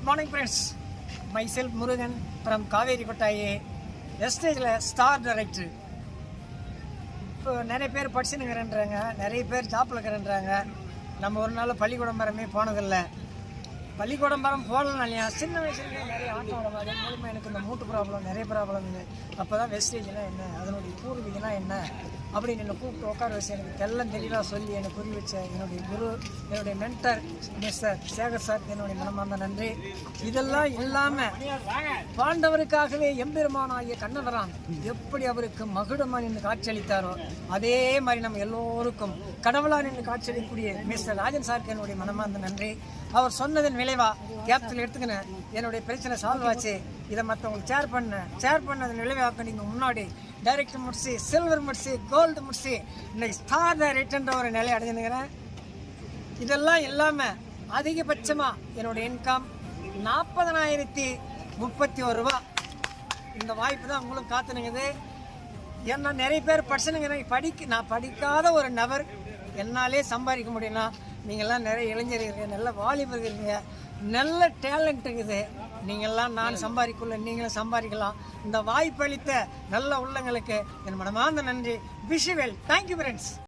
Good morning friends myself Murugan from Kaveri கொட்டாயே எஸ்டேஜில் star director இப்போ நிறைய பேர் படிச்சுனுங்கிறன்றாங்க நிறைய பேர் ஜாப்பில் இருக்கிறேன்றாங்க. நம்ம ஒரு நாள் பள்ளிக்கூடம் மரமே போனதில்லை. பள்ளிக்கூடம் பரம் போடலாம் இல்லையா? சின்ன வயசுலேயே நிறைய ஆட்டம் ஆடும் மூலிமா எனக்கு இந்த மூட்டு ப்ராப்ளம் நிறைய ப்ராப்ளம் அப்போ தான் வெஸ்டேஜ்னால் என்ன? அதனுடைய பூர்வீகனா என்ன? அப்படின்னு என்னை கூப்பிட்டு உட்கார வச்சு எனக்கு தெல்லம் தெளிவாக சொல்லி எனக்கு புரிய வச்ச என்னுடைய குரு என்னுடைய மென்டர் மிஸ்டர் சேகர் சார் என்னுடைய மனமார்ந்த நன்றி. இதெல்லாம் இல்லாமல் பாண்டவருக்காகவே எம்பெருமானாகிய கண்ணவரான் எப்படி அவருக்கு மகுடமா நின்று காட்சியளித்தாரோ அதே மாதிரி நம்ம எல்லோருக்கும் கடவுளா நின்று காட்சியளிக்கக்கூடிய மிஸ்டர் ராஜன் சாருக்கு என்னுடைய மனமார்ந்த நன்றி. அவர் சொன்னதன் விளைவா கேப்சல் எடுத்துக்கினேன் என்னுடைய பிரச்சனை சால்வ் ஆச்சு. இதை மற்றவங்களுக்கு ஷேர் பண்ணேன் ஷேர் பண்ணதன் விளைவாக நீங்கள் முன்னாடி டைரக்ட் முடிச்சு சில்வர் முடிச்சு கோல்டு முடிச்சு இன்னைக்கு ஸ்டார் டைரக்டர்ன்ற ஒரு நிலை அடைஞ்சுனுங்கிறேன் இதெல்லாம் இல்லாமல் அதிகபட்சமாக என்னோட இன்கம் நாற்பதனாயிரத்தி முப்பத்தி ஒரு ரூபா. இந்த வாய்ப்பு தான் உங்களுக்கு காத்துனுங்குது ஏன்னா நிறைய பேர் படிச்சுனுங்க படிக்க நான் படிக்காத ஒரு நபர் என்னாலே சம்பாதிக்க முடியும்னா நீங்கள்லாம் நிறைய இளைஞர் இருக்கீங்க நல்ல வாலிபர் இருக்கீங்க நல்ல டேலண்ட் இருக்குது. நீங்கள்லாம் நான் சம்பாதிக்குள்ள நீங்களும் சம்பாதிக்கலாம். இந்த வாய்ப்பளித்த நல்ல உள்ளங்களுக்கு என் மனமார்ந்த நன்றி. Visual thank you friends